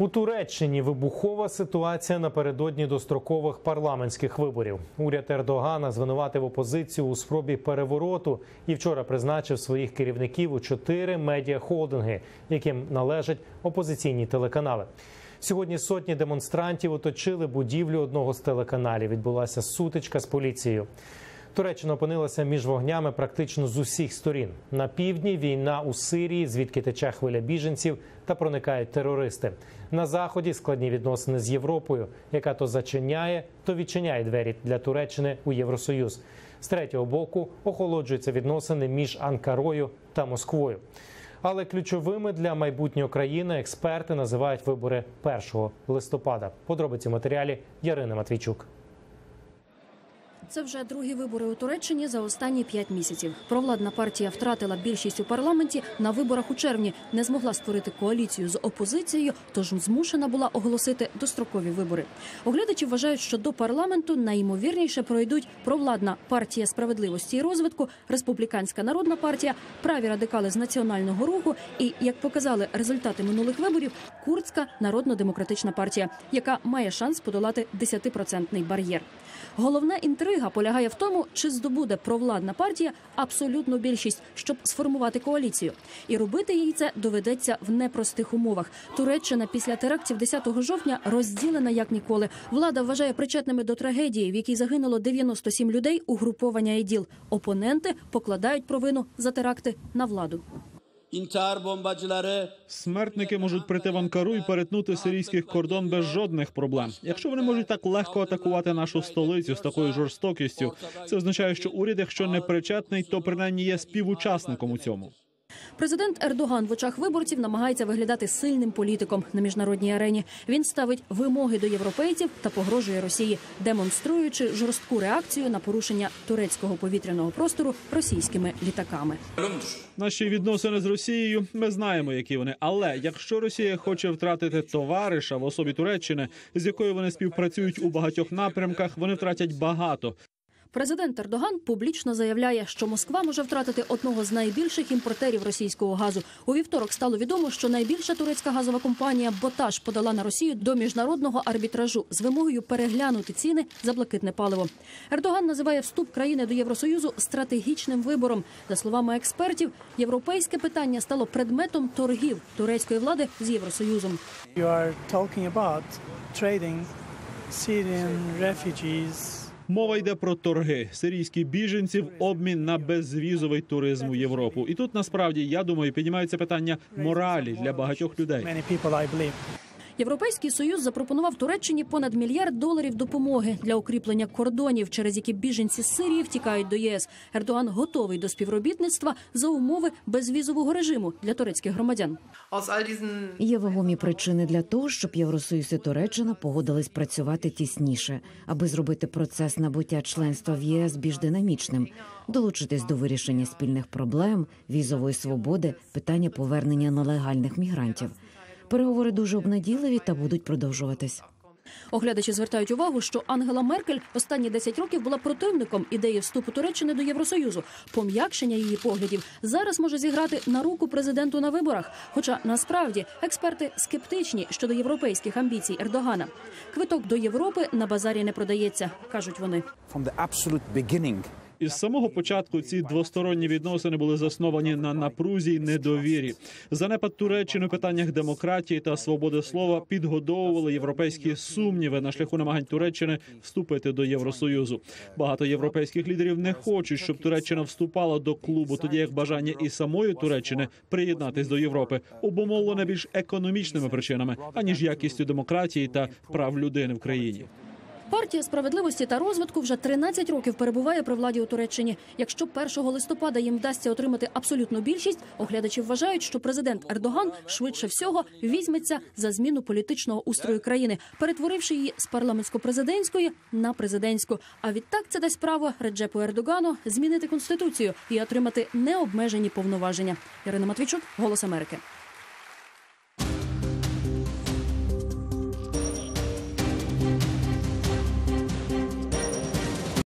У Туреччині вибухова ситуація напередодні дострокових парламентських виборів. Уряд Ердогана звинуватив опозицію у спробі перевороту і вчора призначив своїх керівників у чотири медіахолдинги, яким належать опозиційні телеканали. Сьогодні сотні демонстрантів оточили будівлю одного з телеканалів. Відбулася сутичка з поліцією. Туреччина опинилася між вогнями практично з усіх сторін. На півдні війна у Сирії, звідки тече хвиля біженців та проникають терористи. На заході складні відносини з Європою, яка то зачиняє, то відчиняє двері для Туреччини у Євросоюз. З третього боку охолоджуються відносини між Анкарою та Москвою. Але ключовими для майбутнього країни експерти називають вибори 1 листопада. Подробиці матеріалі Ярини Матвійчук. Це вже другі вибори у Туреччині за останні п'ять місяців. Провладна партія втратила більшість у парламенті на виборах у червні, не змогла створити коаліцію з опозицією, тож змушена була оголосити дострокові вибори. Оглядачі вважають, що до парламенту найімовірніше пройдуть провладна партія справедливості і розвитку, республіканська народна партія, праві радикали з національного руху і, як показали результати минулих виборів, курдська народно-демократична партія, яка має шанс подолати 10-процентний бар'єр. Головна інтрига полягає в тому, чи здобуде провладна партія абсолютну більшість, щоб сформувати коаліцію. І робити їй це доведеться в непростих умовах. Туреччина після терактів 10 жовтня розділена як ніколи. Влада вважає причетними до трагедії, в якій загинуло 97 людей угруповання іділ. Опоненти покладають провину за теракти на владу. Смертники можуть прийти в Анкару і перетнути сирійський кордон без жодних проблем. Якщо вони можуть так легко атакувати нашу столицю з такою жорстокістю, це означає, що уряд, якщо не причетний, то принаймні є співучасником у цьому. Президент Ердоган в очах виборців намагається виглядати сильним політиком на міжнародній арені. Він ставить вимоги до європейців та погрожує Росії, демонструючи жорстку реакцію на порушення турецького повітряного простору російськими літаками. Наші відносини з Росією ми знаємо, які вони. Але якщо Росія хоче втратити товариша в особі Туреччини, з якою вони співпрацюють у багатьох напрямках, вони втратять багато. Президент Ердоган публічно заявляє, що Москва може втратити одного з найбільших імпортерів російського газу. У вівторок стало відомо, що найбільша турецька газова компанія Боташ подала на Росію до міжнародного арбітражу з вимогою переглянути ціни за блакитне паливо. Ердоган називає вступ країни до Євросоюзу стратегічним вибором. За словами експертів, європейське питання стало предметом торгів турецької влади з Євросоюзом. You are talking about trading Мова йде про торги сирійські біженців, обмін на безвізовий туризм у Європу. І тут насправді я думаю, піднімаються питання моралі для багатьох людей. Європейський союз запропонував Туреччині понад мільярд доларів допомоги для укріплення кордонів, через які біженці з Сирії втікають до ЄС. Ердоган готовий до співробітництва за умови безвізового режиму для турецьких громадян. Є вагомі причини для того, щоб Євросоюз і Туреччина погодились працювати тісніше, аби зробити процес набуття членства в ЄС більш динамічним, долучитись до вирішення спільних проблем, візової свободи, питання повернення нелегальних мігрантів. Переговори дуже обнадійливі та будуть продовжуватись. Оглядачі звертають увагу, що Ангела Меркель останні 10 років була противником ідеї вступу Туреччини до Євросоюзу. Пом'якшення її поглядів зараз може зіграти на руку президенту на виборах. Хоча насправді експерти скептичні щодо європейських амбіцій Ердогана. Квиток до Європи на базарі не продається, кажуть вони. Із самого початку ці двосторонні відносини були засновані на напрузі й недовірі. Занепад Туреччини у питаннях демократії та свободи слова підгодовували європейські сумніви на шляху намагань Туреччини вступити до Євросоюзу. Багато європейських лідерів не хочуть, щоб Туреччина вступала до клубу, тоді як бажання і самої Туреччини приєднатись до Європи обумовлене більш економічними причинами аніж якістю демократії та прав людини в країні. Партія справедливості та розвитку вже 13 років перебуває при владі у Туреччині. Якщо 1 листопада їм вдасться отримати абсолютну більшість, оглядачі вважають, що президент Ердоган швидше всього візьметься за зміну політичного устрою країни, перетворивши її з парламентсько-президентської на президентську. А відтак це дасть право Реджепу Ердогану змінити конституцію і отримати необмежені повноваження. Ірина Матвійчук, Голос Америки.